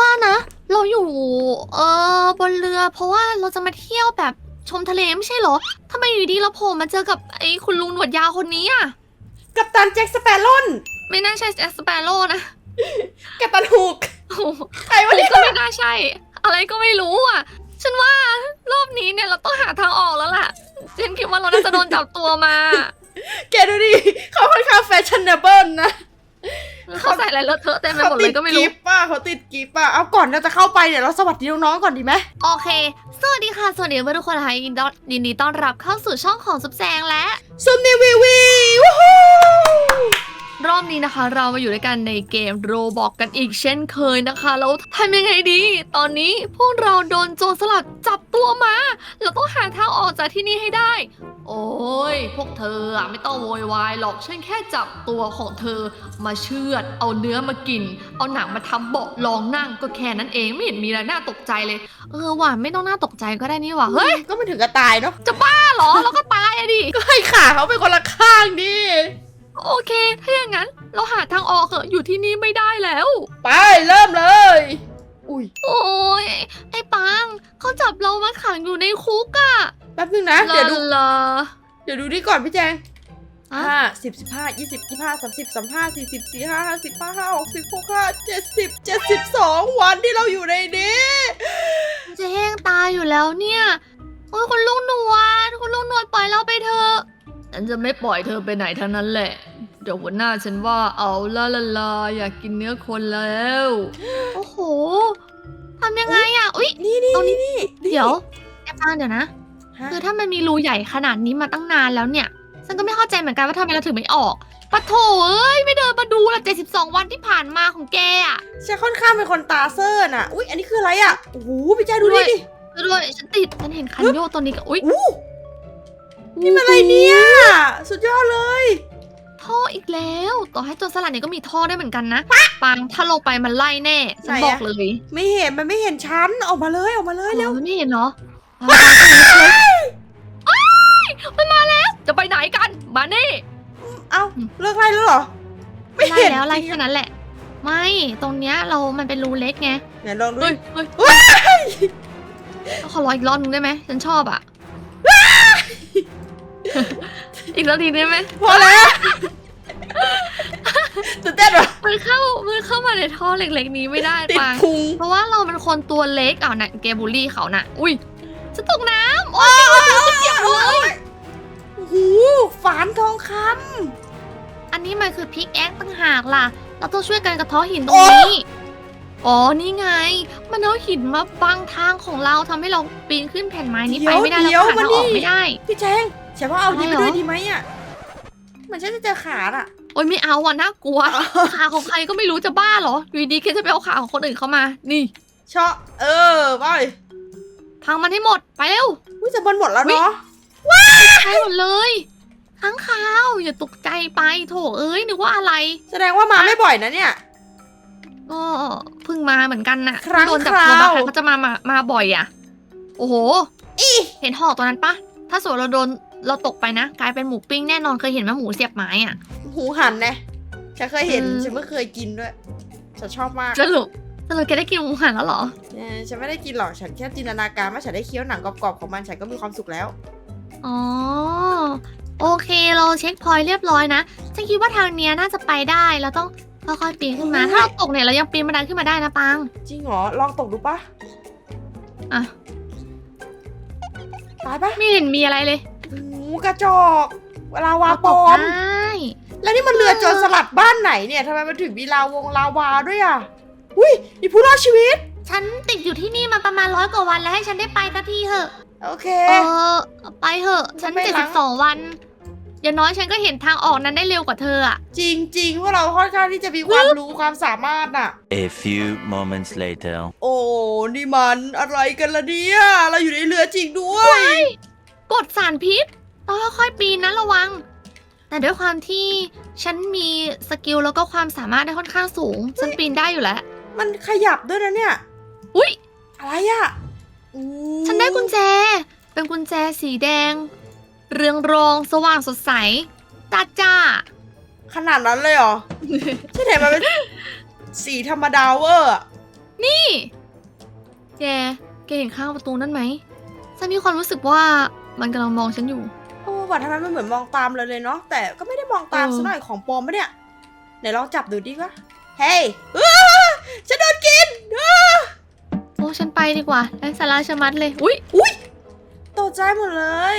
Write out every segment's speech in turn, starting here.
ว่านะ เราอยู่ เออบนเรือ เพราะว่าเราจะมาเที่ยวแบบชมทะเลไม่ใช่เหรอทำไมอยู่ดีเราโผล่มาเจอกับไอ้คุณลุงหนวดยาวคนนี้อะ กับตันแจ็คสเปโรนไม่น่าใช่แอสเปโร่นะกับตันฮูกโอ้โหใครอัวะนนี้เนี่ยก็ไม่น่าใช่ อะไรก็ไม่รู้อะ ฉันว่ารอบนี้เนี่ยเราต้องหาทางออกแล้วล่ะ ฉันคิดว่าเราน่าจะโดนจับตัวมา แกดูดิเขาค่อนข้างแฟชั่นเนเบิลนะ เขาใส่อะไรเลอะเทอะเต็มไปเขาหมดเลติยดก็ไม่กิรู้ฟต์ป่ะเขาติดกิฟต์ป่ะเอาก่อนเราจะเข้าไปเนี่ยเราสวัสดีน้องๆก่อนดีไหมโอเค สวัสดีค่ะ สวัสดีเพื่อนทุกคนนะคะยินดียินดีต้อนรับเข้าสู่ช่องของซุปแซงและซุมนิวีวีวู้ฮู้ รอบนี้นะคะ เรามาอยู่ด้วยกันในเกมโรบอกกันอีกเช่นเคยนะคะแล้วทำยังไงดี ตอนนี้พวกเราโดนโจรสลัดจับตัวมา เราต้องหาทางออกจากที่นี่ให้ได้ โอ้ยพวกเธออะไม่ต้องโวยวายหรอกฉันแค่จับตัวของเธอ มาเชือด เอาเนื้อมากิน เอาหนังมาทำเบาะรองนั่งก็แค่นั้นเองไม่เห็นมีอะไรน่าตกใจเลย เออว่ะไม่ต้องน่าตกใจก็ได้นี่ว่ะเฮ้ยก็ไม่ถึงกับตายเนาะจะบ้าเหรอเราก็ตายอะดิก็ให้ขาเขาไปคนละข้างดิ โอเค ถ้าอย่างนั้น เราหาทางออกเถอะอยู่ที่นี่ไม่ได้แล้ว ไปเริ่มเลย อุ้ยโอ้ยไอ้ปังเขาจับเรามาขังอยู่ในคุกอะแป๊บนึงนะ เดี๋ยวดู ลาเดี๋ยวดูนี่ก่อนพี่แจงอะห้าสิบสิบห้ายี่สิบยี่ห้าสามสิบสามห้าสี่สิบสี่ห้าห้าสิบห้าห้าหกสิบหกห้าเจ็ดสิบเจ็ดสิบสองวันที่เราอยู่ในนี้จะแห้งตายอยู่แล้วเนี่ยโอ้ยคุณลุงหนวดคุณลุงหนวดปล่อยเราไปเถอะฉันจะไม่ปล่อยเธอไปไหนทั้งนั้นแหละ เดี๋ยววันหน้าฉันว่าเอาละละลาอยากกินเนื้อคนแล้ว โอ้โหทำยังไงอะอุ้ยนี่นี่ตรงนี้นี่เดี๋ยวไอ้ปังเดี๋ยวนะ ฮะคือถ้ามันมีรูใหญ่ขนาดนี้มาตั้งนานแล้วเนี่ย ฉันก็ไม่เข้าใจเหมือนกันว่าทำไมเราถึงไม่ออกปะโถเอ้ย ไม่เดินมาดูละ72 วันที่ผ่านมาของแกอะฉันค่อนข้างเป็นคนตาเซอร์น่ะ อุ๊ย อันนี้คืออะไรอะ โอ้โหพี่แจงดูด้ดิวยดิด้วยฉันติดฉันเห็นคันโยกตัวนี้กับอุ้ยอู้นี่มันอะไรเนี่ย สุดยอดเลย ท่ออีกแล้ว ต่อให้ตัวสลัดเนี่ยก็มีท่อได้เหมือนกันนะปังถ้าลงไปมันไล่แน่ฉันไหนอะบอกเลยไม่เห็นมันไม่เห็นฉันออกมาเลยออกมาเลยเร็วอ๋อไม่เห็นเนาะปังปังปังปังเอ้ยมันมาแล้วจะไปไหนกันมานี่เอ้าเลิกไล่แล้วเหรอไม่ไล่เห็นแล้วไล่แค่นั้นแหละ ไม่ตรงเนี้ยเรามันเป็นรูเล็กไงไหนลองดูเฮ้ยดิเฮ้ยขอรออีกรอบนึงได้ไหมฉันชอบอะอีกรอบทีได้ไหมพอแล้ว ตื่นเต้นเหรอมันเข้ามันเข้ามาในท่อเล็กๆนี้ไม่ได้ติดปังพุงเพราะว่าเราเป็นคนตัวเล็กเอาน่ะเกบูลลี่เขาน่ะ อุ้ยจะตกน้ำโอ๊ยเจ็บเลยโอ้โหฝานทองคอันนี้มันคือพิกแอคตั้งหากล่ะ เราต้องช่วยกันกระเทาะหินตรงนี้ อ๋อ นี่ไง มันเอาหินมาบังทางของเราทำให้เราปีนขึ้นแผ่นไม้นี้ไปไม่ได้แล้วหาทางออกไม่ได้ำพี่แจงฉันว่าเอานี้ไปอะไรเหรอด้วยดีไหมอะเหมือนฉันจะเจอขาอะ โอ๊ยไม่เอาอะน่ากลัว ขาของใครก็ไม่รู้จะบ้าเหรออยู่ดีๆแค่จะไปเอาขาของคนอื่นเข้ามา นี่ เชาะเออไปพังมันให้หมดไปเร็ว อุ้ยจะบนหมดแล้วเนาะใช้หมดเลยค้างคาวอย่าตกใจไปโถเอ้ยนึกว่าอะไรแสดงว่ามาไม่บ่อยนะเนี่ย ก็เพิ่งมาเหมือนกันน่ะครั้งโดนจับคราวตัวบางครั้งก็จะมามามาบ่อยอะ โอ้โหอีเห็นหอกตัวนั้นปะถ้าสมมติเราโดนเราตกไปนะ กลายเป็นหมูปิ้งแน่นอนเคยเห็นไหมหมูเสียบไม้อะ หูหันนะฉันเคยเห็น อืม ฉันไม่เคยกินด้วย ฉันชอบมากสรุปสรุปแกได้กินหมูหันแล้วเหรอ เออฉันไม่ได้กินหรอก ฉันแค่จินตนาการว่าฉันได้เคี้ยวหนังกรอบๆของมันฉันก็มีความสุขแล้ว อ๋อ โอเคเราเช็คพอยต์เรียบร้อยนะ ฉันคิดว่าทางเนี้ยน่าจะไปได้ เราต้องค่อยๆปีนขึ้นมาเฮ้ยถ้าเราตกเนี่ยเรายังปีนบันไดขึ้นมาได้นะปัง จริงเหรอ ลองตกดูปะอะ ตายปะไม่เห็นมีอะไรเลยโอ้โหกระจอกเวลาวาเราปตลกอมได้ แล้วนี่มันเรือโจรสลัดบ้านไหนเนี่ยทำไมมันถึงมีลาวงลาวาด้วยอะอุ้ยมีผู้รอดชีวิต ฉันติดอยู่ที่นี่มาประมาณร้อยกว่าวันแล้วให้ฉันได้ไปสักทีเถอะ โอเค เออ ไปเถอะ ฉันไม่เจ็ดล้าสิง บสองวัน อย่างน้อยฉันก็เห็นทางออกนั้นได้เร็วกว่าเธออะจริงๆว่าเราค่อนข้างที่จะมีความรู้ความสามารถน่ะ A few moments later. โอ้ นี่มันอะไรกันล่ะเนี่ย เราอยู่ในเรือจริงด้วย กดสารพิษต้องค่อยๆปีนนะระวัง แต่ด้วยความที่ฉันมีสกิลแล้วก็ความสามารถได้ค่อนข้างสูง ฉันปีนได้อยู่แล้ว มันขยับด้วยนะเนี่ย อุ้ยอะไรอะอู้ฉันได้กุญแจ เป็นกุญแจสีแดง เรืองรองสว่างสดใสจ้าจ้า ขนาดนั้นเลยเหรอ ฉันเห็นมันเป็นสีธรรมดาเวอร์อะนี่ แก แกเห็นข้างประตูนั่นไหม ฉันมีความรู้สึกว่ามันกำลังมองฉันอยู่โอ้ ว่าทำไมมันเหมือนมองตามเราเลยเนาะแต่ก็ไม่ได้มองตามเออ ซะหน่อยของปลอมปะเนี่ยไหนลองจับดูดิวะเฮ้ยอ้าฉันโดนกินอ้าโอ้ฉันไปดีกว่าไร้สาระชะมัดเลยอุ้ยอุ้ยตกใจหมดเลย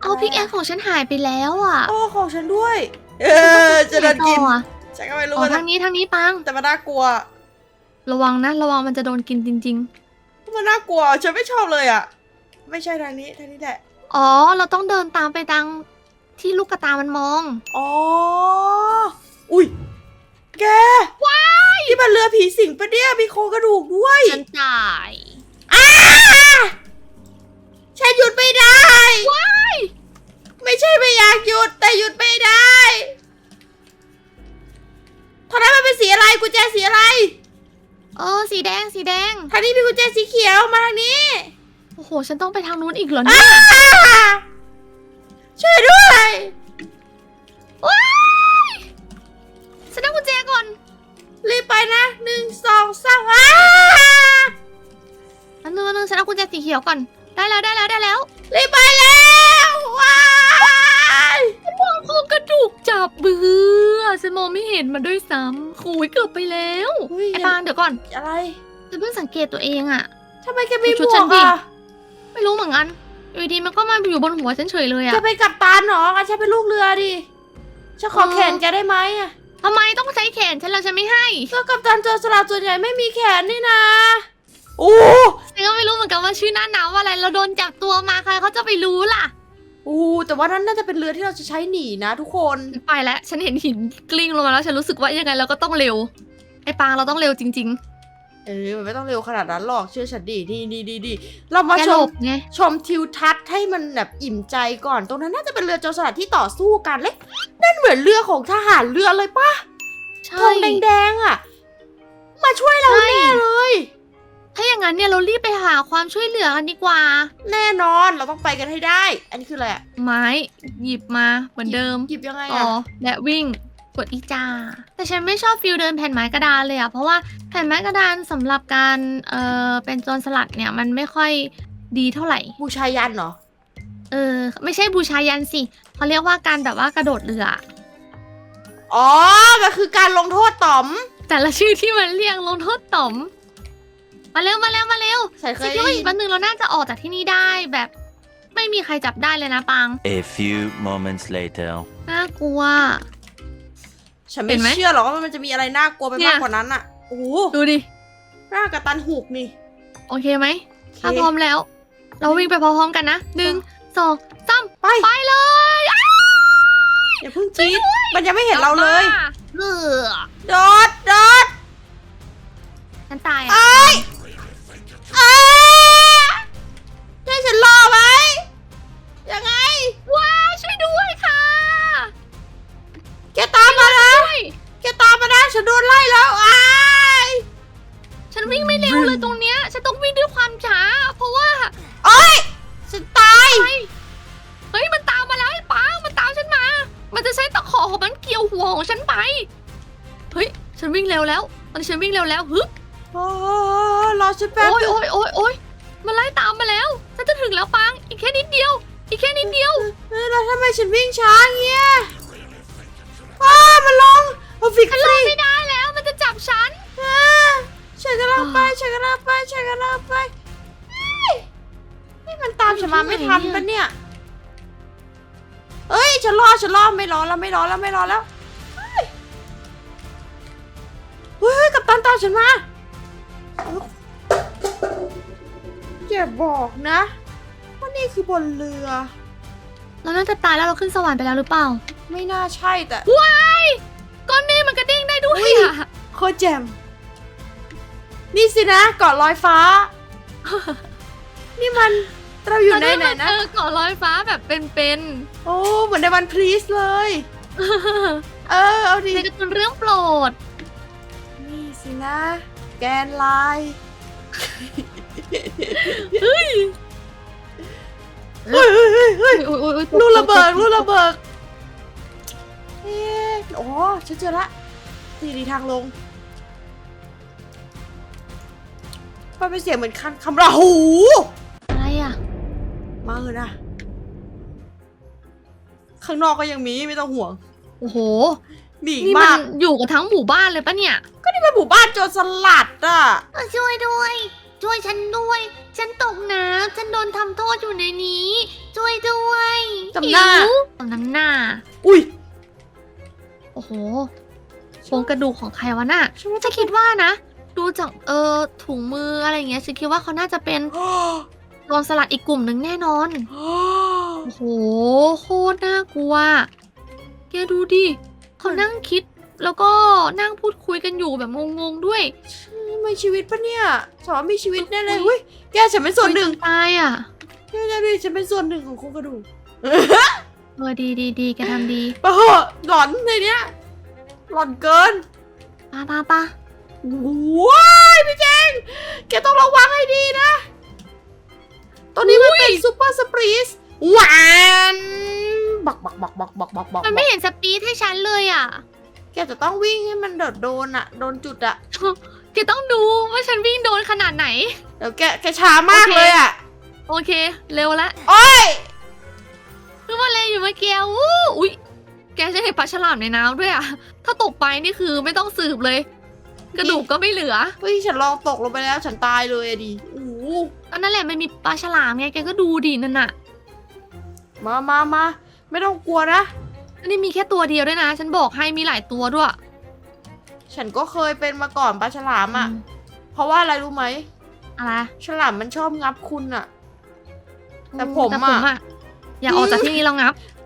เอาพิกแอคของฉันหายไปแล้วอะโอ้ของฉันด้วย เออจะโดนกินต่ออะฉันก็ไม่รู้อ๋อว่าทางนี้ทางนี้ปัง แต่มันน่ากลัว ระวังนะ ระวังมันจะโดนกินจริง มันน่ากลัวฉันไม่ชอบเลยอะ ไม่ใช่ทางนี้ทางนี้แหละ อ๋อ เราต้องเดินตามไปทางที่ลูกกระตามันมอง อ๋อ อุ้ย แก ว้ายที่มันเรือผีสิงปะเนี่ย มีโครงกระดูกด้วย ฉันจ่ายอ้าฉันหยุดไม่ได้ ว้าย ไม่ใช่ไม่อยากหยุด แต่หยุดไม่ได้ทางนั้นมันเป็นสีอะไร กุญแจสีอะไร เออ สีแดง สีแดง ทางนี้มีกุญแจสีเขียว มาทางนี้ โอ้โห ฉันต้องไปทางนู้นอีกเหรออ้าเนี่ยช่วยด้วยว้ายฉันได้กุญแจก่อน รีบไปนะหนึ่งสองสามอ้าอันนึงอันนึงฉันเอากุญแจสีเขียวก่อน ได้แล้วได้แล้วได้แล้ว รีบไปแล้วว้ายมองโครงกระดูกจับเบือฉันมองไม่เห็นมันด้วยซ้ำคุยเกือบไปแล้วอุ๊ยไอ้ปางเดี๋ยวก่อน อะไร ฉันเพิ่งสังเกตตัวเองอะ ทำไมแกมีหชุมดวฉักนดิ อะ ไม่รู้เหมือนกันอยู่ดีมันก็มาอยู่บนหัวฉันเฉยเลยแกอะเป็นกัปตันเหรองั้นฉันเป็นลูกเรือดิฉันขอเออแขนแกได้ไหมอะทำไมต้องใช้แขนฉันแล้วฉันไม่ให้ก็กัปตันโจรสลัดส่วนใหญ่ไม่มีแขนนี่นะโอ้ฉันก็ไม่รู้เหมือนกันว่าชื่อหน้าหนาวอะไรเราโดนจับตัวมาใครเขาจะไปรู้ล่ะโอ้แต่ว่านั่นน่าจะเป็นเรือที่เราจะใช้หนีนะ ทุกคน ไปแล้วฉันเห็นหินกลิ้งลงมาแล้วฉันรู้สึกว่ายังไงเราก็ต้องเร็ว ไอ้ปางเราต้องเร็วจริง เออมันไม่ต้องเร็วขนาดนั้นหรอกเชื่อฉันดิดีดีดีดีเรามาๆแกชหลมบไงชมทิวทัศน์ให้มันแบบอิ่มใจก่อน ตรงนั้นน่าจะเป็นเรือโจรสลัดที่ต่อสู้กันเลยนั่นเหมือนเรือของทหารเรือเลยปะใช่ธงแดงๆอะ มาช่วยเราใช่แน่เลย ถ้าอย่างนั้นเนี่ยเรารีบไปหาความช่วยเหลือกันดีกว่า แน่นอนเราต้องไปกันให้ได้ อันนี้คืออะไรอะไม้หยิบมาเหมือนเดิมหยิบยังไงต่ออะและวิ่ง กดอีจาแต่ฉันไม่ชอบฟิลเดินแผ่นไม้กระดานเลยอะเพราะว่าแผ่นไม้กระดานสำหรับการเออเป็นโจรสลัดเนี่ยมันไม่ค่อยดีเท่าไหร่ บูชายันเหรอ เออ ไม่ใช่บูชายันสิเขาเรียกว่าการแบบว่ากระโดดเรืออ๋อ มันคือการลงโทษต๋อม แต่ละชื่อที่มันเรียกลงโทษต่อม มาเร็วมาเร็วมาเร็วใส่เคฉันยคิดได้ว่ายิอีนกวันหนึ่งเราน่าจะออกจากที่นี่ได้แบบ ไม่มีใครจับได้เลยนะปัง A few moments later. น่ากลัว ฉันเห็ไม่นไหมเชื่อหรอกว่ามันจะมีอะไรน่ากลัวไปเนี่ย มากกว่านั้นอะโอ้โหดูดิ หน้ากระตันหูกนี่โอเคไหมโอเคถ้าพร้อมแล้ว เราวิ่งไปพร้อมๆกันนะหนึ่งสองสามไปไปเลยอ้าวอย่าเพิ่งจี๊ดมันยังไม่เห็นเราเลยเออโดดโดดฉันตายอะไอ้ยเอ้ยให้ฉันรอไหมยังไง ว้าวช่วยด้วยค่ะ แกตามมานะช่ วยแกตามมานะฉันโดนไล่แล้วไอ้ายฉันวิ่งไม่เร็วเลยตรงเนี้ย ฉันต้องวิ่งด้วยความช้า เพราะว่าโอ้ยฉันตายเฮ้ยเฮ้ยมันตามมาแล้วไอ้ปังมันตามฉันมา มันจะใช้ตะขอของมันเกี่ยวหัวของฉันไป เฮ้ย ฉันวิ่งเร็วแล้วตอนนี้ฉันวิ่งเร็วแล้วฮึบโอ้ยรอฉันแป๊บโอ้ยนึงโอ้ยโอ้ยโอ้ยมันไล่ตามมาแล้วฉันจะถึงแล้วปังอีกแค่นิดเดียว อีกแค่นิดเดียวเฮ้ยแล้วทำไมฉันวิ่งช้าเงี้ยอ้ามันลง เอาฟิกฉันฟรอรีไม่ได้แล้วมันจะจับฉันอ่าฉันกำลังไปฉันกำลังไปฉันกำลังไปเฮ้ยนี่มันตามฉันมาไม่ทันปะเนี่ยเอ้ยฉันรอฉันรอไม่รอแล้วไม่รอแล้วไม่รอแล้วเฮ้ยเฮ้ยกับตันตามฉันมาอย่าบอกนะว่านี่คือบนเรือ เราน่าจะตายแล้วเราขึ้นสวรรค์ไปแล้วหรือเปล่า ไม่น่าใช่แต่ว้ายก้อ นเมฆมันกระเด้งได้ด้วยอะ โคตรแจมนี่สินะเกาะลอยฟ้า นี่มันเราอยู่ในไหนนะ เออเกาะลอยฟ้าแบบเป็นโอ้เหมือนในวันพรีสเลย ๆเออ เอาดิในการ์ตูนเรื่องโปรด นี่สินะ แกนไลน์เฮ้ยเฮ้ยเฮ้ยเฮ้ยเฮ้ยโอ้ยโอ้ยโอ้ยลูกระเบิดลูกระเบิดเอ๊ะ โอ้ฉันเจอละที่ดีทางลงมันเป็นเสียงเหมือนคันคำราหู อะไรอะ มาเถอะนะ ข้างนอกก็ยังมีไม่ต้องห่วง โอ้โหมีอีกนี่มัมานกอยู่กับทั้งหมู่บ้านเลยปะเนี่ยนี่เป็นหมู่บ้านโจรสลัดอะช่วยด้วย ช่วยฉันด้วย ฉันตกน้ำฉันโดนทำโทษอยู่ในนี้ ช่วยด้วยจำหน้า หิวจำน้ำหน้า อุ้ย โอ้โหโครงกระดูกของใครวะน่ะฉันว่าฉันคิดว่านะ ดูจากเออถุงมืออะไรอย่างเงี้ยฉันคิดว่าเขาน่าจะเป็นโจรสลัดอีกกลุ่มหนึ่งแน่นอน โอ้โห โคตรน่ากลัวแกดูดิ เขานั่งคิดแล้วก็นั่งพูดคุยกันอยู่แบบงงๆด้วยไม่ชีวิตปะเนี่ยฉันว่ามีชีวิตแน่เลยเฮ้ยแกฉันเป็นส่วนหนึ่งตายอะแกจะดูฉันเป็นส่วนหนึ่งของโครงกระดูกเออดีดีดีแกทำดีปะเหอะหลอนในเนี้ย หลอนเกินป้าป้าป้าว้ายพี่แจงแกต้องระวังให้ดีนะตอนนี้มันเป็นซูเปอร์สปรีสหวานบักบักบักบักบักบักบักมันไม่เห็นสปีดให้ฉันเลยอะ แกจะต้องวิ่งให้มันโดดโดนอะโดนจุดอะแกต้องดูว่าฉันวิ่งโดนขนาดไหน เดี๋ยวแกแกช้ามากโอเคเลยอะโอเค เร็วละ โอ้ยคือว่าเร็วอยู่เมื่อกี้วู้อุ้ย แกจะเห็นปลาฉลามในน้ำด้วยอะ ถ้าตกไปนี่คือไม่ต้องสืบเลย กระดูกก็ไม่เหลือ เฮ้ยฉันลองตกลงไปแล้วฉันตายเลยอะดิโอ้โหอันนั่นแหละมันมีปลาฉลามไงแกก็ดูดินั่นน่ะ มามามาไม่ต้องกลัวนะ อันนี้มีแค่ตัวเดียวด้วยนะ ฉันบอกให้มีหลายตัวด้วยฉันก็เคยเป็นมาก่อนปลาฉลามอะเพราะว่าอะไรรู้ไหม อะไรฉลามมันชอบงับคุณอะแต่ผมแต่อะผมอะอย่าออกจากที่นี่แล้วงับ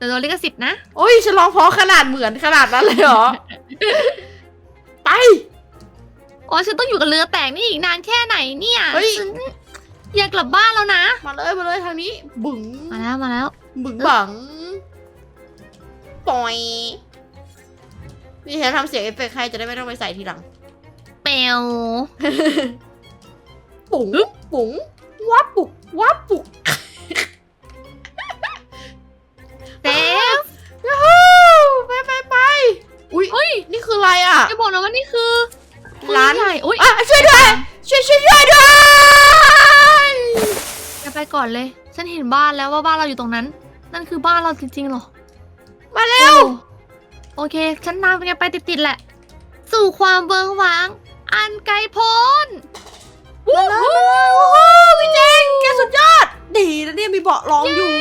ดึงดึงดึงเดี๋ยวโดนลิขสิทธิ์นะโอ้ยฉันร้องเพราะขนาดเหมือนขนาดนั้นเลยเหรอ ไปอ๋อฉันต้องอยู่กับเรือแตกนี่อีกนานแค่ไหนเนี่ยเฮ้ย ฉันอยากกลับบ้านแล้วนะ มาเลยมาเลยทางนี้ บึ๋งมาแล้วมาแล้ว บึ๋งบังปล่อยนี่ฉันทำเสียงเอฟเฟกต์ให้จะได้ไม่ต้องไปใส่ทีหลัง เปลวปุ๋งปุ๋งวับปุกวับปุก อุ้ยเฮ้ยนี่คืออะไรอะจะบอกนะว่านี่คือร้านปืใหญ่อุ้ยอะช่วยด้วยช่วยช่วยช่วยด้วยจะไปก่อนเลย ฉันเห็นบ้านแล้วว่าบ้านเราอยู่ตรงนั้น นั่นคือบ้านเราจริงๆเหรอ มาเร็ว โอเค ฉันนำแกไปติดๆแหละ สู่ความเบิงหวาง อันไกลโพ้นมาเลยมาเลยโอ้โหพี่เจงแกสุดยอด ดีนะเนี่ยมีเบาะรองอยู่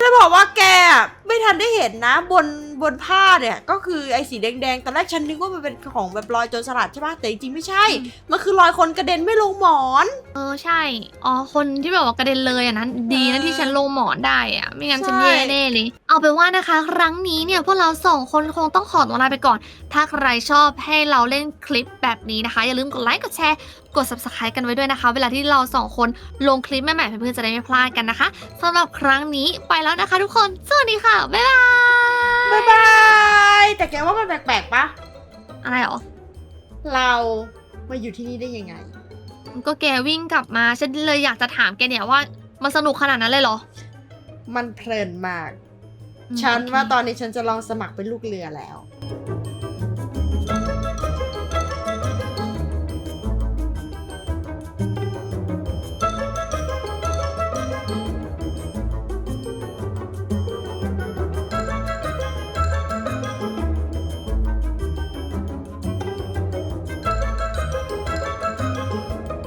จะบอกว่าแกอะไม่ทันได้เห็นนะบน บนผ้าเนี่ยก็คือไอ้สีแดงๆตอนแรกฉันนึกว่ามันเป็นของแบบรอยโจรสลัดใช่ปะแต่จริงๆไม่ใช่ อืม มันคือรอยคนกระเด็นไม่ลงหมอน เออใช่ อ๋อ คนที่แบบว่ากระเด็นเลยอะนั้นดีนะเออที่ฉันลงหมอนได้อะ ไม่งั้นฉันใช่ แย่แน่เลย เอาเป็นว่านะคะ ครั้งนี้เนี่ยพวกเราสองคนคงต้องขอตัวลาไปก่อน ถ้าใครชอบให้เราเล่นคลิปแบบนี้นะคะ อย่าลืมกดไลค์กดแชร์ กด subscribe กันไว้ด้วยนะคะ เวลาที่เราสองคนลงคลิปใหม่ๆเพื่อนๆจะได้ไม่พลาดกันนะคะสำหรับครั้งนี้ไปแล้วนะคะ ทุกคนสวัสดีค่ะบ๊ายบาย บ๊ายบาย แต่แกว่ามันแปลกๆปะ อะไรหรอ เรามาอยู่ที่นี่ได้ยังไง ก็แกวิ่งกลับมา ฉันเลยอยากจะถามแกเนี่ยว่า มันสนุกขนาดนั้นเลยเหรอ มันเพลินมาก อืมฉันโอเค ว่าตอนนี้ฉันจะลองสมัครเป็นลูกเรือแล้วโ